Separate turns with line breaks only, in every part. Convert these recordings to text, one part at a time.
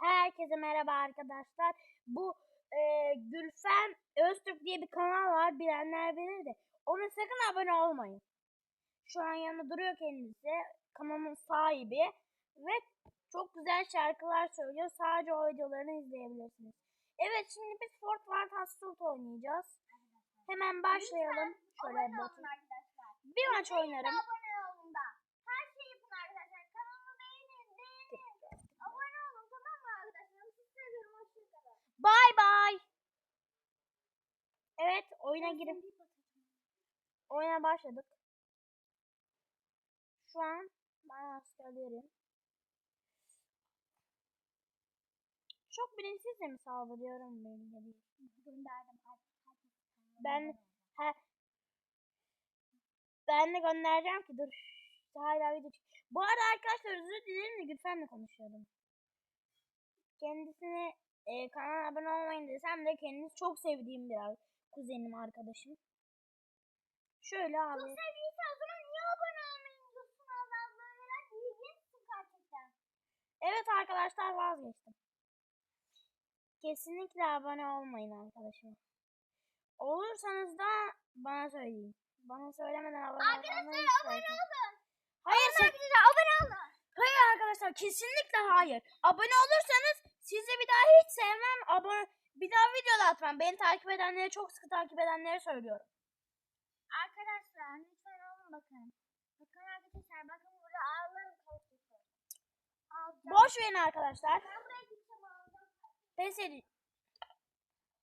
Herkese merhaba arkadaşlar. Bu e, Gülfem Öztürk diye bir kanal var. Bilenler bilir de. Ona sakın abone olmayın. Şu an yanında duruyor kendisi. Kanalın sahibi. Ve çok güzel şarkılar söylüyor. Sadece o videolarını izleyebilirsiniz. Evet şimdi biz Fort Assault oynayacağız. Hemen başlayalım. Şöyle. Bir maç oynarım.
Abone olun da. Her şeyi yapın arkadaşlar. Kanalımı beğenin, beğenin. Abone olun tamam mı arkadaşlar? Sizi seviyorum. Hoşçakalın.
Bay bay. Evet oyuna girin. Oyuna başladık. Şu an ben askerlerim. Çok bilinçsizce mi saldırıyorum değil.
Gönderdim.
Ben he, ben de göndereceğim ki dur. Hala video Bu arada arkadaşlar özür dilerim de Gülfem'le konuşuyordum. Kendisine e, kanala abone olmayın desem de kendisi çok sevdiğim bir kuzenim arkadaşım. Şöyle
Çok
abi.
sevdiyse o zaman niye abone olmayı diyorsun Allah Allah. İlginçsin gerçekten.
Evet arkadaşlar vazgeçtim. Kesinlikle abone olmayın arkadaşım. Olursanız da bana söyleyin. Bana söylemeden abone olmayı
Arkadaşlar abone olun.
Hayır sen-
abone olun.
Arkadaşlar kesinlikle hayır. Abone olursanız sizi bir daha hiç sevmem. Abone bir daha video da atmam. Beni takip edenlere çok sıkı takip edenlere söylüyorum.
Arkadaşlar lütfen olun bakın. Bakın arkadaşlar bakın burada ağlarım. Alacağım.
Boş verin arkadaşlar. Pes, edi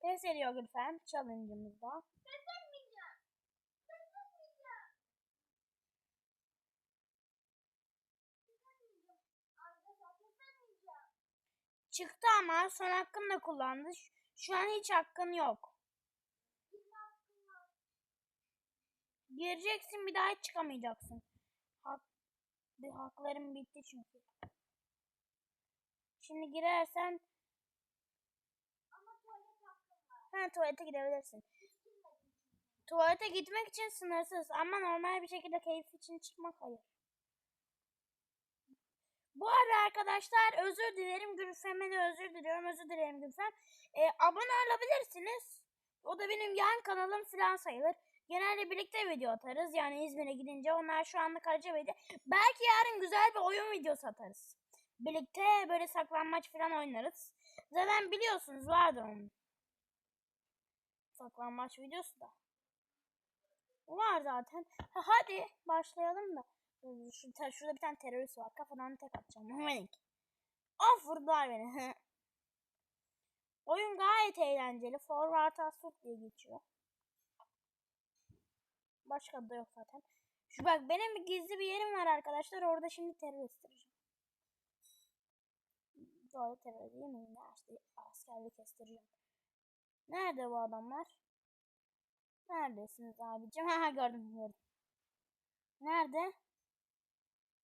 Pes ediyor Gülfem challenge'ımızda.
Pes etmeyeceğim. Pes etmeyeceğim. Pes etmeyeceğim. Arkadaşlar pes etmeyeceğim.
Çıktı ama son hakkını da kullandı. Şu- an hiç hakkın yok. Gireceksin bir daha hiç çıkamayacaksın. Hak, bir haklarım bitti çünkü. Şimdi girersen ha, tuvalete gidebilirsin. Tuvalete gitmek için sınırsız ama normal bir şekilde keyif için çıkmak hayır. Bu arada arkadaşlar özür dilerim Gülfem'e de özür diliyorum. Özür dilerim Gülfem. Ee, abone olabilirsiniz. O da benim yan kanalım falan sayılır. Genelde birlikte video atarız. Yani İzmir'e gidince onlar şu anda Karacabey'de. Belki yarın güzel bir oyun videosu atarız. Birlikte böyle saklanmaç falan oynarız. Zaten biliyorsunuz vardır onun. Saklanmaç videosu da. Var zaten. Ha, hadi başlayalım da. Şu, ta- şurada bir tane terörist var. Kafadan tek atacağım. Hemen. Of vurdular beni. Oyun gayet eğlenceli. Forward Assault diye geçiyor. Başka da yok zaten. Şu bak benim bir gizli bir yerim var arkadaşlar. Orada şimdi terörist kestireceğim. Doğru terör değil mi? İşte askerli kestireceğim. Nerede bu adamlar? Neredesiniz abicim? Ha gördüm gördüm. Nerede? Göremiyorum. Bu tarih.
Sana çıkma hakkım var Emel abi.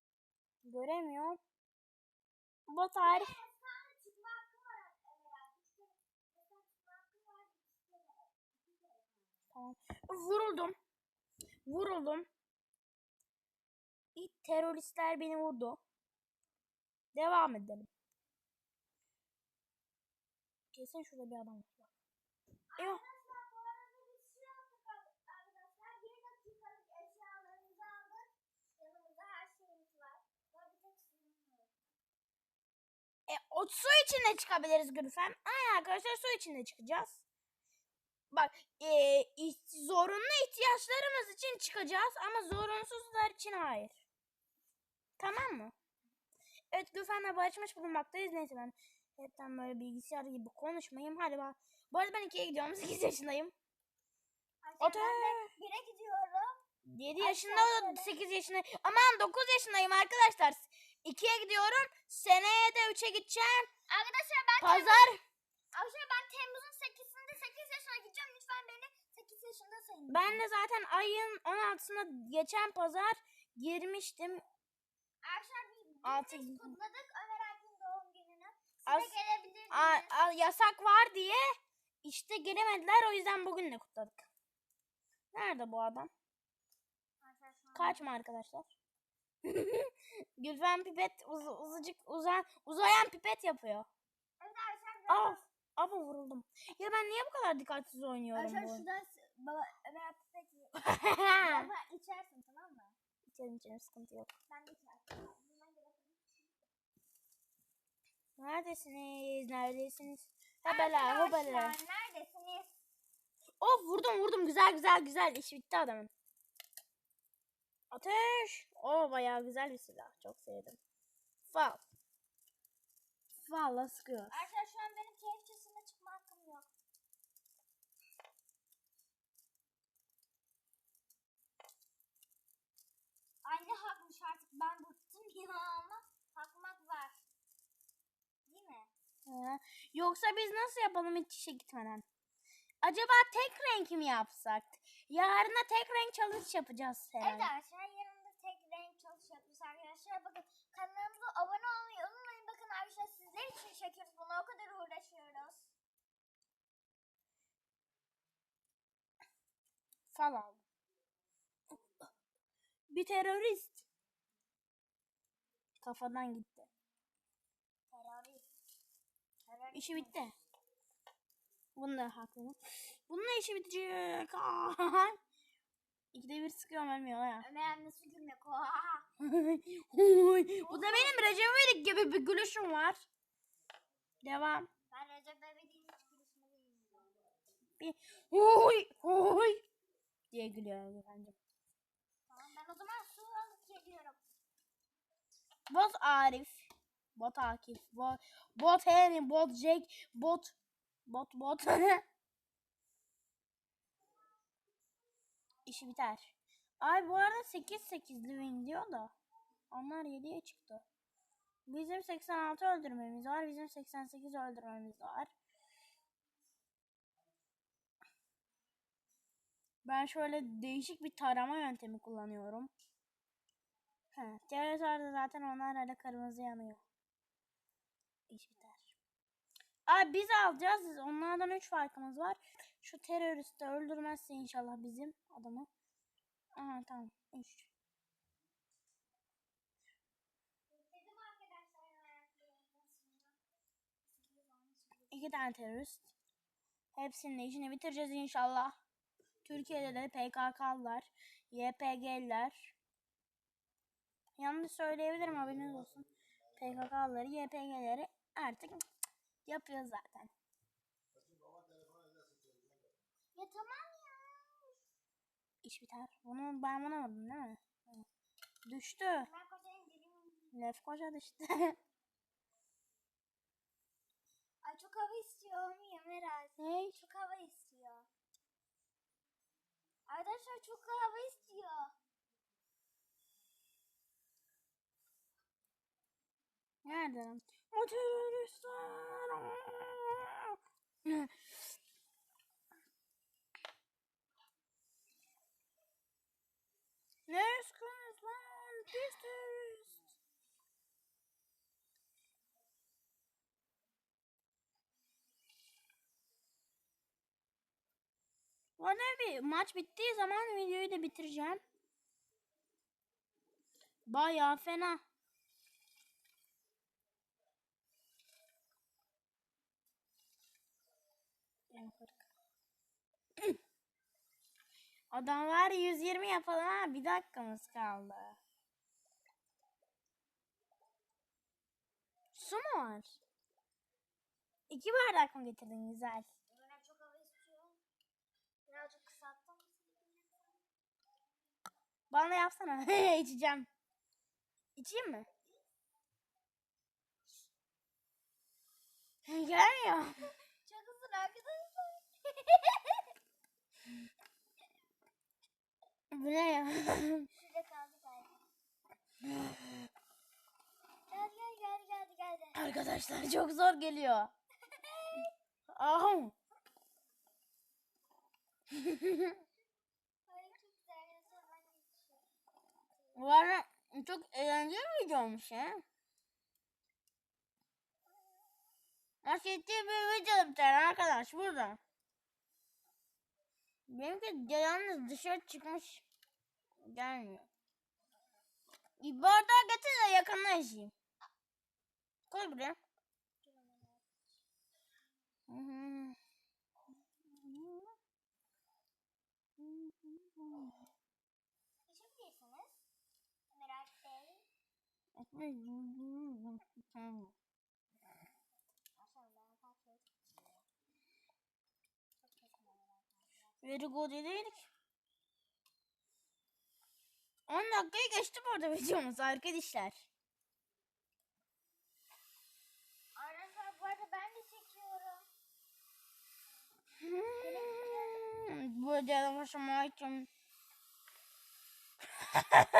İşte mesela çıkma var. İşte
Tamam. Vuruldum. Vuruldum. İlk teröristler beni vurdu. Devam edelim. Kesin şurada bir adam var. Eyvah.
Arkadaşlar bu arada biz şey yaptık arkadaşlar. Bir dakikalık eşyalarımızı aldık. Yanımızda her şeyimiz var. Böyle bir tek suyumuz var.
E, o su içinde çıkabiliriz Gülfem. Aynen arkadaşlar su içinde çıkacağız. Bak e, zorunlu ihtiyaçlarımız için çıkacağız ama zorunsuzlar için hayır. Tamam mı? Evet Gülfem'le barışmış bulunmaktayız. Neyse ben hepten böyle bilgisayar gibi konuşmayayım. Hadi bak. Bu arada ben ikiye gidiyorum. 8 yaşındayım.
De bire gidiyorum.
7 yaşında o da 8 yaşında. Aman 9 yaşındayım arkadaşlar. 2'ye gidiyorum. Seneye de 3'e gideceğim.
Arkadaşlar ben
Pazar.
Arkadaşlar ben Temmuz'un 8'inde 8 yaşına gideceğim. Lütfen beni 8 yaşında sayın.
Ben de zaten ayın 16'sında geçen pazar girmiştim.
Arkadaşlar
Altı-
kutladık Ömer Alp'in doğum gününü. Siz
Az-
de gelebilirsiniz.
A- a- yasak var diye işte gelemediler o yüzden bugün de kutladık. Nerede bu adam? Kaçma arkadaşlar. Gülfem pipet uz- uzacık uzan uzayan pipet yapıyor.
Evet.
Of. Ama vuruldum. Ya ben niye bu kadar dikkatsiz oynuyorum bu?
şuradan baba Ömer peki. Baba içersin tamam mı?
İçerim içerim sıkıntı yok.
Ben de gel bakalım.
Neredesiniz? Neredesiniz? Hebele.
Arkadaşlar neredesiniz?
Of vurdum vurdum güzel güzel güzel. İş bitti adamın. Ateş. O bayağı güzel bir silah. Çok sevdim. Fal. Falla sıkıyor.
Arkadaşlar şu an benim keyifçisine çıkma hakkım yok. Ay ne hakmış artık ben bıktım ya ama hakmak var. Değil mi?
Ha, Yoksa biz nasıl yapalım hiç işe gitmeden? Acaba tek renk mi yapsak? Yarına tek renk challenge yapacağız
Evet
herhalde.
arkadaşlar yanımda tek renk çalış yapıyoruz arkadaşlar. Bakın kanalımıza abone olmayı unutmayın. Bakın arkadaşlar sizler için çekiyoruz bunu o kadar uğraşıyoruz.
Fal aldım. Bir terörist. Kafadan gitti.
Terörist. Terörist
İşi bitti. Bunun da haklı. Bunun da işi bitecek. İkide bir sıkıyorum ölmüyor ya.
Ömer nasıl gülmek o?
Bu da benim Recep İvedik gibi bir gülüşüm var. Devam.
Ben Recep İvedik'in hiç gülüşünü bilmiyorum.
Bir huy huy diye gülüyor efendim.
Tamam ben o zaman su alıp geliyorum.
Bot Arif. Bot Akif. Bot, bot Henry. Bot Jack. Bot. Bot bot. İşi biter. Ay bu arada 8-8'li win diyor da. Onlar 7'ye çıktı. Bizim 86 öldürmemiz var. Bizim 88 öldürmemiz var. Ben şöyle değişik bir tarama yöntemi kullanıyorum. Teröristler zaten onlar hala kırmızı yanıyor. İş biter. Abi biz alacağız. Onlardan 3 farkımız var. Şu teröristi öldürmezse inşallah bizim adamı. Aha tamam. 3.
Dedim arkadaşlar hayatlarından
İki tane terörist. Hepsinin işini bitireceğiz inşallah. Türkiye'de de PKK'lılar, YPG'liler. Yanlış söyleyebilirim haberiniz olsun. PKK'lıları, YPG'leri artık yapıyor zaten.
Ya tamam ya.
İş biter. Bunu ben vurdum değil mi? Evet. Düştü.
Ben kocayım dilim.
Lef koca düştü.
Ay çok hava istiyor muyum herhalde?
hey.
Çok hava istiyor. Arkadaşlar çok hava istiyor.
Nerede? O teröristler. Ne sıkıyorsunuz lan? Pis terörist. Bana bir maç bittiği zaman videoyu da bitireceğim. Bayağı fena. Adam var 120 yapalım ha. Bir dakikamız kaldı. Su mu var? İki bardak mı getirdin güzel?
Ömer çok hava istiyor. Birazcık kısalttım.
Bana yapsana. İçeceğim. İçeyim mi? Gelmiyor.
Çok hızlı arkadaşlar.
Bu ne ya?
Şurada kaldı galiba. Gel gel gel gel.
Arkadaşlar çok zor geliyor. Ahım.
De.
Bu arada çok eğlenceli bir video olmuş ya. Hak ettiği bir video bir tane arkadaş burada. Benimki yalnız dışarı çıkmış. Gelmiyor. Bir bardağı getir de yakınlaşayım. Koy buraya.
İçebilirsiniz. Merak
10 dakikayı geçti bu arada videomuz arkadaşlar.
Arkadaşlar bu arada ben de çekiyorum.
Bu arada için.
Arkadaşlar